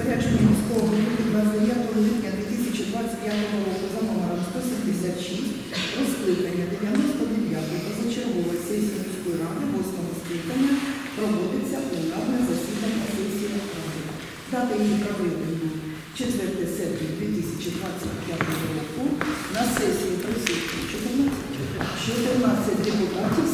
розпорядження міського голови 29 липня 2025 року за номером 176 розкликання 99-ї позачергової сесії міської ради 8 скликання проводиться пленарне засідання сесії ради. Дата її проведення 4 серпня 2025 року на сесії присутні 14 14 депутатів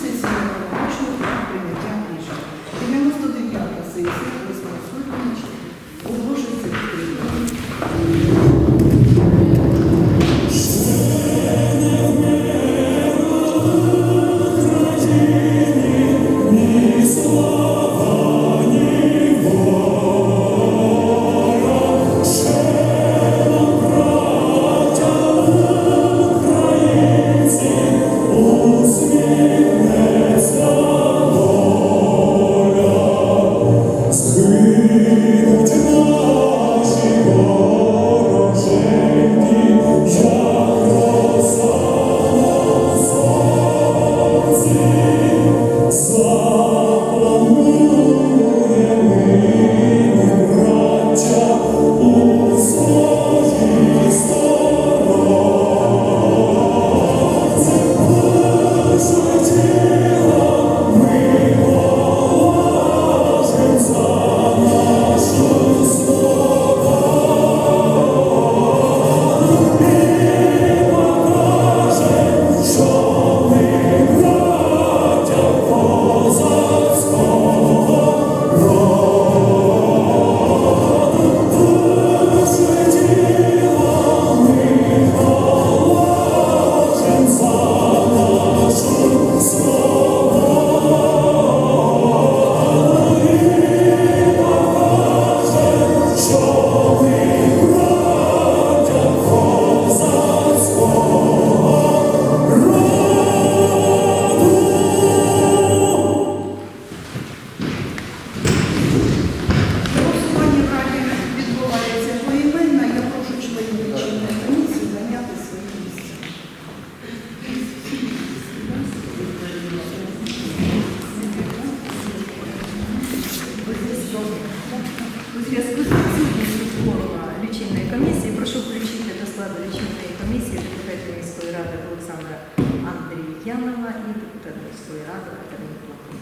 міської ради Катерини Платон.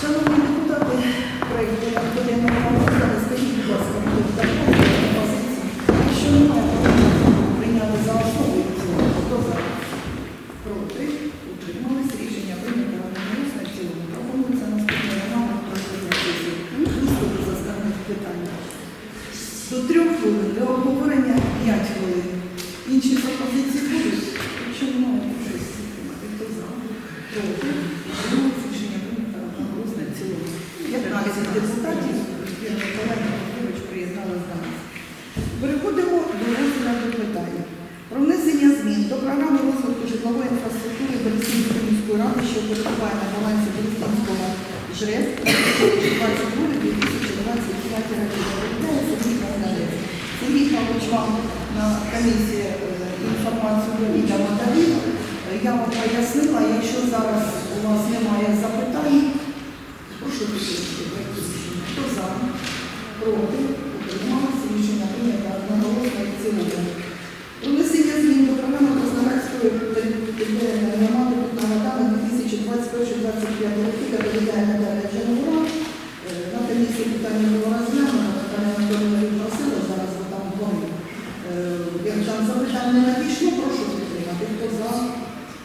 Шановні депутати, проект порядку денного розгляду, скажіть, будь ласка, хто такої пропозиції? Якщо немає, то прийняли за основу і в цілому. Хто за? Проти? Утримались? Рішення прийнято одноголосно в цілому. Пропонується наступне регламент проведення сесії. Виступи з останніх питань. До трьох хвилин, для обговорення 5 хвилин. Інші пропозиції будуть? Якщо немає, то щось підтримати. Хто за? Проти? Утримались? Рішення прийнято одноголосно в цілому. 15 депутатів, Ірина Миколаївна Петрович приєдналась до нас. Переходимо до розгляду питання. Про внесення змін до програми розвитку житлової інфраструктури Берестинської міської ради, що перебуває на балансі Берестинського ЖРЕС 2022-2025 років. Розглядає Сергій Павлович. Вам на комісії е, інформацію відомо надав. Е, Я вам пояснила, якщо зараз у вас немає запитань, прошу підтримати. Хто за? Проти? Утрималися? Одноголосно і в цілому. Про внесення змін до програми Краснодарської територіальної громади вода на 2021-2025 роки доповідає Наталя Джанова. На комісії питання було розглянуто, Наталя Анатолійовна відпросила, зараз ви там вони. Як там запитань не надійшло, прошу підтримати. Хто за?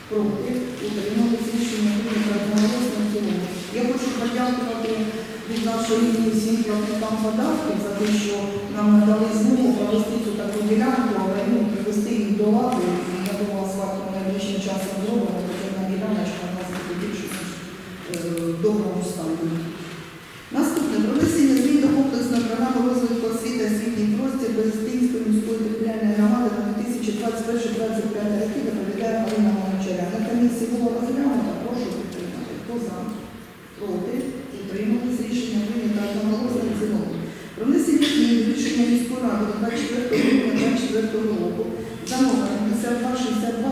Проти? Утрималися? Рішення прийнято одноголосно в. Я хочу подякувати від нашої лінії всім платникам податків за те, що нам надали змогу провести цю таку ділянку, але ну, привести їх до ладу. І Я думала, з вами найближчим часом зробимо, тому що на діляночка у нас буде більше ніж, е, в доброму стані. Наступне про внесення змін до комплексної програми розвитку освіти та освітній простір Берестинської міської територіальної громади на 2021-2025 роки доповідає Галина Гончаря. На комісії було розглянуто, прошу підтримати. Хто за? Проти? Утримались? Рішення прийнято одноголосно в цілому. рішення міської ради від 24 грудня 24 року за номером 5262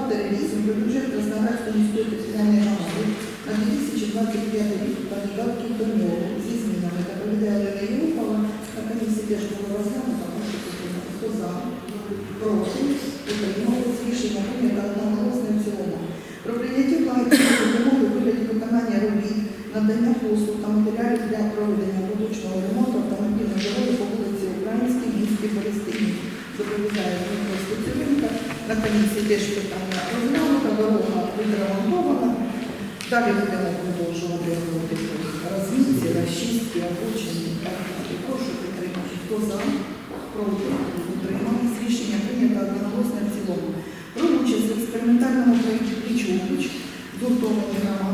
про бюджет Краснодарської міської територіальної громади на 2025 рік та додатки до нього зі змінами та повідає Олена Євупова, на комісії теж було розглянуто, прошу підтримати. Хто за? Проти? Утримались. Рішення прийнято одноголосно в цілому. Про прийняття благодійної допомоги у вигляді виконання робіт, надання послуг та матеріалів для проведення поточного ремонту автомобільної дороги по вулиці Українській, місті Берестині. Доповідає Дмитро Спецюренко. На комісії теж питання розглянуто, дорога відремонтована. Далі будемо продовжувати роботи по розмітці, розчистки, обочині. Прошу підтримати. Хто за? Проти? Утримались. Рішення прийнято одноголосно в цілому. Про участь в експериментальному проєкті «Пліч-о-пліч»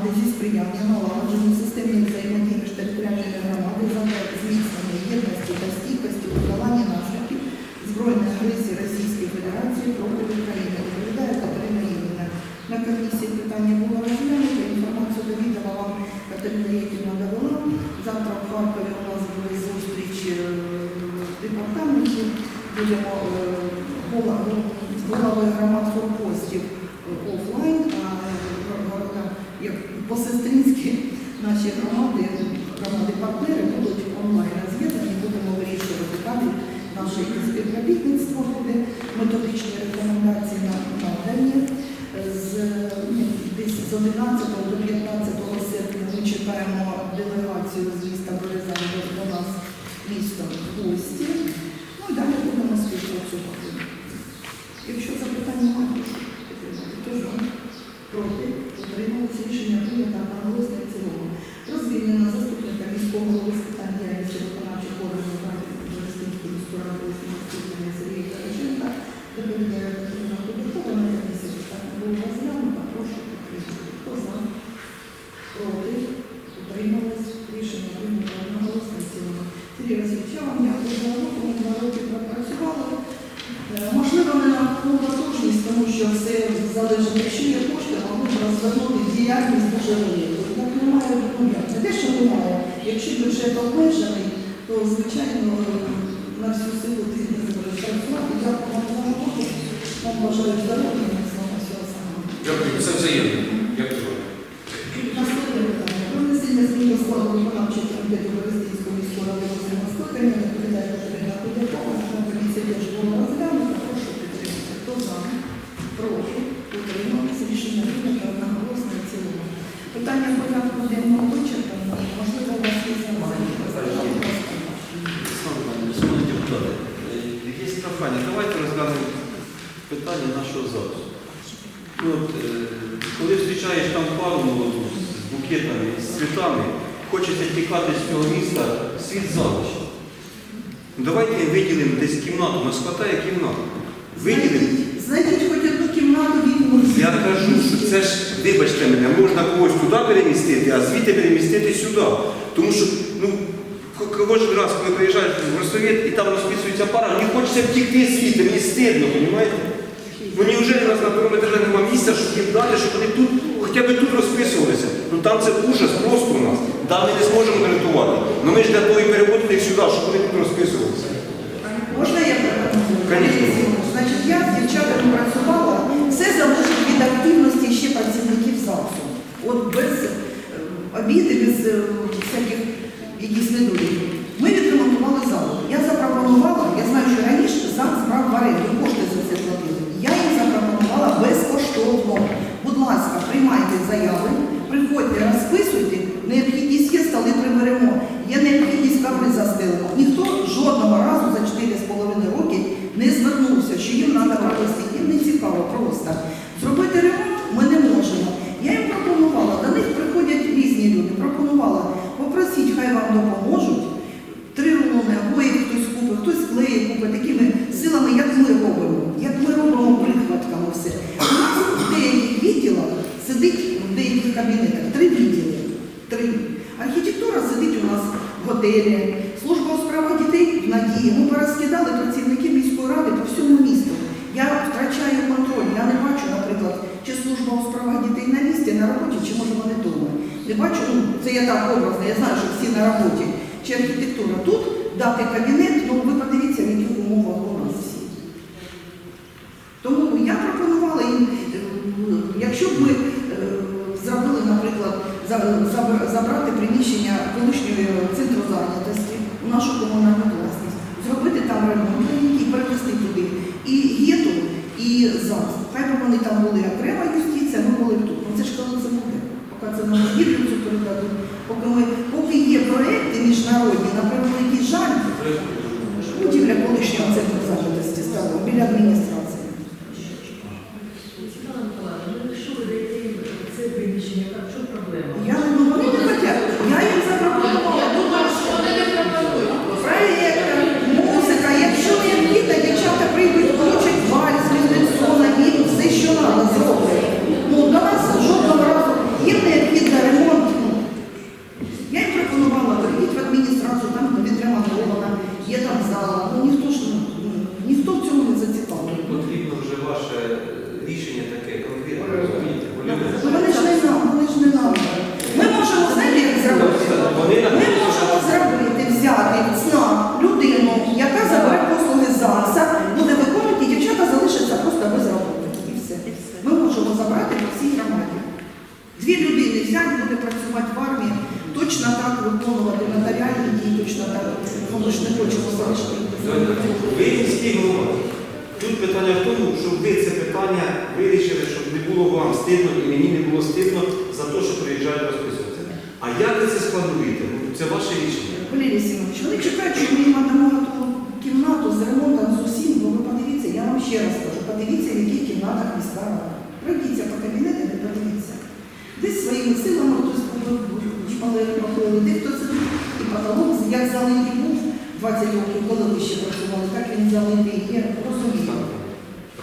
desespregando e analógico nos sistemas aí, методичні рекомендації на надані. З, ну, десь з 11 до 15 серпня ми чекаємо делегацію з міста Березань до, до нас місто в гості. Ну і далі будемо співпрацювати. Якщо запитань немає, прошу підтримати. Хто за? Проти? Утрималися рішення прийнято одноголосно і в цілому. Розвільнено заступника міського голови з питань діяльності виконавчих органів ради Берестинської міської ради Сімейської Сергія Караченка. Доповідає Катерина Кудикова на комісії питання було розглянуто. Прошу підтримати. Хто за? Проти? Утримались. Рішення прийнято одноголосно і в цілому. Сергій Васильович, я вам дякую за роботу. Ми два роки пропрацювали. Е, Можливо, не на повну потужність, тому що все залежить, якщо є кошти, могли б розвернути велику. Так немає, не те, що немає. Якщо бюджет обмежений, то звичайно на всю силу ти не працювати. Дякую вам за роботу. Вам бажаю здоров'я. Дякую, все взаємно. Дякую. Наступне питання. Про внесення змін до складу виконавчого комітету Берестинської міської ради восьмого скликання доповідає Катерина Кудякова. На комісії теж було розглянуто. Прошу підтримати. Хто за? Проти? Утрималися. Рішення прийнято одноголосно і в цілому. Питання порядку денного вичерпано. Можливо, у вас є запитання? Шановні депутати, е, є прохання, давайте розглянемо питання нашого запису. Ну, от, е, коли зустрічаєш там пару молоду з букетами, з цвітами, хочеться тікати з цього міста, світ залишить. Ну, Давайте виділимо десь кімнату, нас хватає кімнат. Виділимо. Знайдіть- хоч одну кімнату від. Я кажу, що це ж, вибачте мене, можна когось туди перемістити, а звідти перемістити сюди. Тому що, ну, кожен раз, коли приїжджаєш в Ростовіт і там розписується пара, мені хочеться втікти звідти, мені стидно, розумієте? Мені вже нас на другому етажі немає місця, щоб їм дати, щоб вони тут, хоча б тут розписувалися. Ну там це ужас просто у нас. Там ми не зможемо рятувати. Ну ми ж для того і переводили їх сюди, щоб вони тут розписувалися. Можна я? Конечно. Значить, я з дівчатами працювала, все залежить від активності ще працівників ЗАГСу. От без е, обіди, без е, всяких якісь недоліків. Ми відремонтували залу. Я запропонувала, я знаю, що раніше ЗАГС брав в оренду, кошти за це платили. Я їм запропонувала безкоштовно. Будь ласка, приймайте заяви, приходьте, розписуйте, необхідність є, столи приберемо. Є необхідність коври застелимо. Ніхто жодного разу за 4,5 роки не звернувся, що їм треба провести. Їм не цікаво просто. Зробити ремонт ми не можемо. Я їм пропонувала, до них приходять різні люди. Пропонувала, попросіть, хай вам допоможуть. Три рулони, обоїх хтось купить, хтось клеє купить такими силами, як ми робимо, як ми робимо прихватками все. У нас в деяких відділах сидить в деяких кабінетах три відділи. Три. Архітектура сидить у нас готелі, служба у справах дітей в надії. Ми порозкидали працівників міської ради по всьому місту. Я втрачаю контроль. Я не бачу, наприклад, чи служба у справах дітей на місці, на роботі, чи може вони вдома. Не бачу, ну це я так образно, я знаю, що всі на роботі. Чи архітектура. Тут дати кабінет, ну ви подивіться, в яких умовах у нас всі. Тому я пропонувала їм, е, якщо б ми е, зробили, наприклад, за- забра- забрати приміщення колишньої центру зайнятості у нашу комунальну власність, зробити там ремонт і перевести туди і ГЕТу, і зараз. Хай би вони там були окрема юстиція, ми були тут. Ну це ж коли це буде. Поки це нам гірницю передадуть, поки ми, поки є проекти міжнародні, наприклад, який жаль, будівля колишнього центру зайнятості стала біля адміністрації. Світлана Миколаївна, ну якщо ви даєте їм це приміщення, так що проблема? Я не ну, вони не хотять. Я їм запропонувала. Проєкт, музика, якщо необхідно, дівчата прийдуть, включать вальс, Мендельсона, гімн, все, що треба, зроблять. Ну, до нас жодного разу їм необхідно ремонт. Ну, я їм пропонувала, прийдіть в адміністрацію, там відремонтована, є там зала. Ну, ніхто ж, ну, ніхто в цьому не зацікавлений. Потрібно вже ваше рішення таке конкретне, розумієте? Бо люди- Ну, Вони ж не нам, вони ж не нам. Ми можемо, знаєте, як зробити? Вони Ми напишуть, можемо зробити, взяти ЦНАП, людину, яка забере послуги ЗАГСа, буде виконувати, і дівчата залишаться просто без роботи. І все. Ми можемо забрати по всій громаді. Дві людини буде працювати в армії, точно так виконувати нотаріальні дії, точно так. Ми ж не хочемо залишити. Ви міський голова. Тут питання в тому, щоб ви це питання вирішили, щоб не було вам стидно і мені не було стидно за те, що приїжджають розписуватися. А як ви це сплануєте? Ну, Це ваше рішення. Валерій Сімович, вони чекають, що ми надамо ту кімнату з ремонтом з усім, бо ви подивіться, я вам ще раз кажу, подивіться, в яких кімнатах міська рада. Пройдіться по кабінетам і подивіться. Десь своїми силами хтось проходили, де хто це і потолок, як залитий був 20 років, коли ви ще працювали, так він залитий я розумію.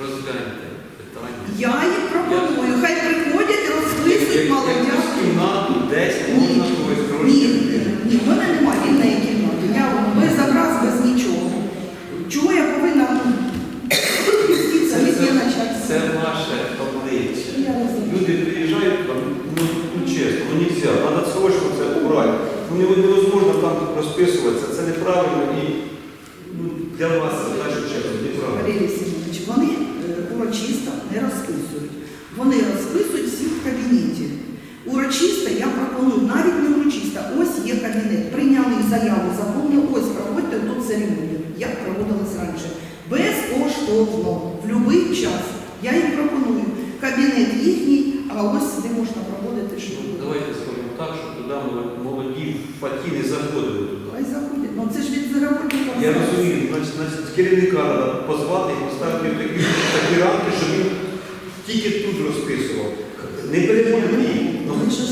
Розгляньте питання. Я їм пропоную, хай приходять, розписують кімнату десь можна когось Ні, трошки. ні, в мене немає вільної кімнати. Я без образ, без нічого. Чого я повинна міститися від є начальства? Це ваше обличчя. Я розумію. Люди приїжджають, там, ну, ну чесно, ну нельзя, треба срочно це убрати. Ну не- невозможно там розписуватися, це неправильно і ну, для вас це в першу чергу неправильно. Валерій Сімович, вони е, урочисто не розписують. Вони розписують всі в кабінеті. Урочисто я пропоную, навіть не урочисто, ось є кабінет. Прийняли заяву, заповнили, ось проводьте тут церемонію, як проводилось раніше. Безкоштовно, в будь-який час. Я їм пропоную кабінет їхній, а ось де можна проводити що. Давайте зробимо так, щоб туди молоді- фаті не заходили туди. Хай заходять. Ну це ж від заробітника. Я розумію, значить, значить, керівника треба позвати і поставити такі, такі рамки, щоб він тільки тут розписував. Не переводити їх. Ну, щоб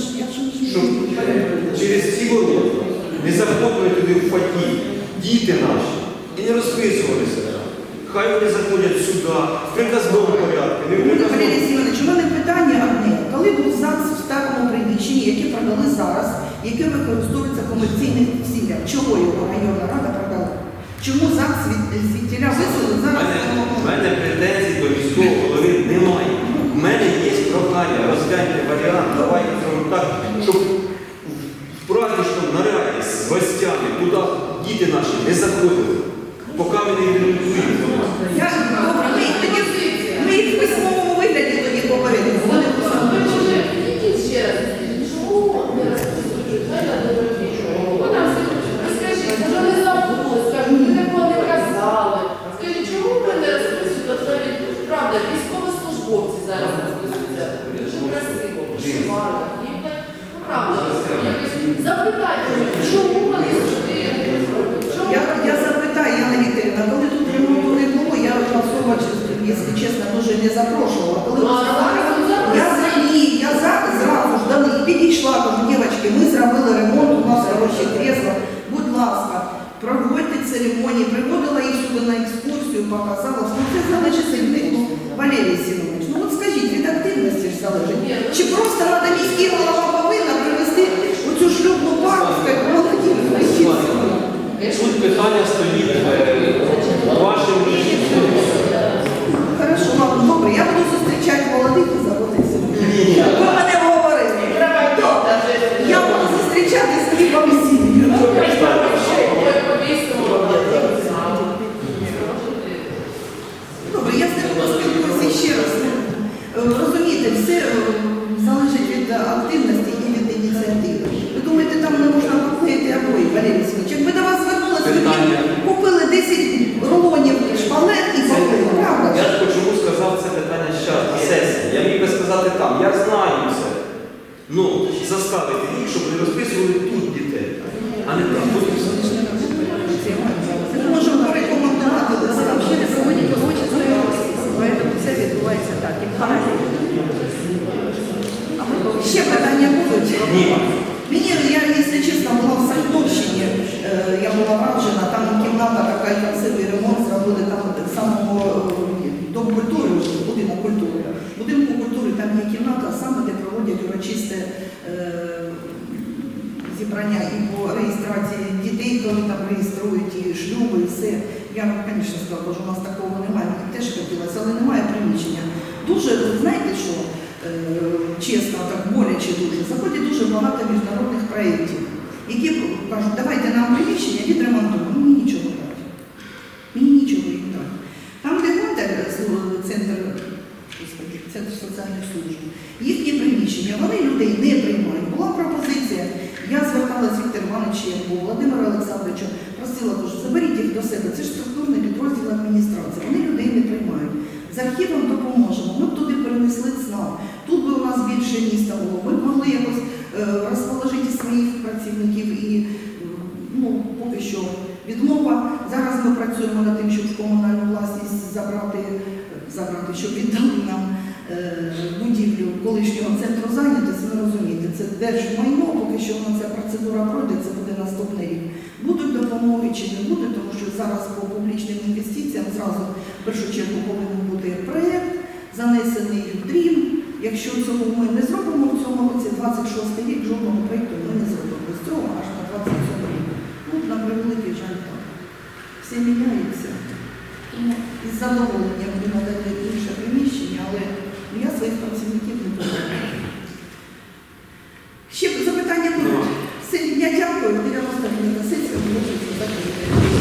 через ці ворота не заходили туди в фаті діти наші і не розписувалися. Хай вони заходять сюди, в приказному порядку, не в у мене питання одне. Коли був ЗАГС в старому приміщенні, яке продали зараз, яке використовується в комерційних цілях, чого його районна рада продала? Чому ЗАГС від звідтіля висели зараз? у мене претензій до міського голови немає. У мене є розгляньте варіант, давайте зробимо так, щоб в праздничному наряді з гостями, куди діти наші не заходили, поки ми не відремонтуємо. Я, добре, ми їх тоді, ми їх в письмовому вигляді тоді попередимо. Вони Скажіть, чому ви не розписуєте навіть правда, військовослужбовці зараз розписуються? Дуже красиво, вишиванка, ніби, ну правда, якось запитайте, чому вони сюди? Чому? Я, я запитаю, Яна Вікторівна, коли тут ремонту не було, я особо, якщо чесно, дуже не запрошувала. Коли Ну, ми а зараз зробили, я за ні, я за, зразу ж до них підійшла, кажу, дівчатки, ми зробили ремонт, у нас хороші кресла, будь ласка, проводьте церемонії, приводила їх сюди на екскурсію, показала, ну це залежить від них. Ну, Валерій Сімович, ну от скажіть, від активності ж залежить. Чи просто треба міський голова повинна привести оцю шлюбну пару, молоді, Тут питання стоїть е, вашим. Хорошо, добре, я буду зустрічати молодих і заводитися. що віддали нам е, будівлю колишнього центру зайнятості, ви розумієте, це держмайно, поки що вона ця процедура пройде, це буде наступний рік. Будуть допомоги чи не будуть, тому що зараз по публічним інвестиціям зразу в першу чергу повинен бути проєкт, занесений в дрім. Якщо цього ми не зробимо в цьому році, 26 рік жодного проєкту ми не зробимо. З цього аж на 27 рік. Ну, на превеликий жаль так. Все міняється із задоволенням буду надати інше приміщення, але я своїх працівників не буду. Ще запитання будуть. Ну. Я дякую, 90 хвилин сесію можу закрити.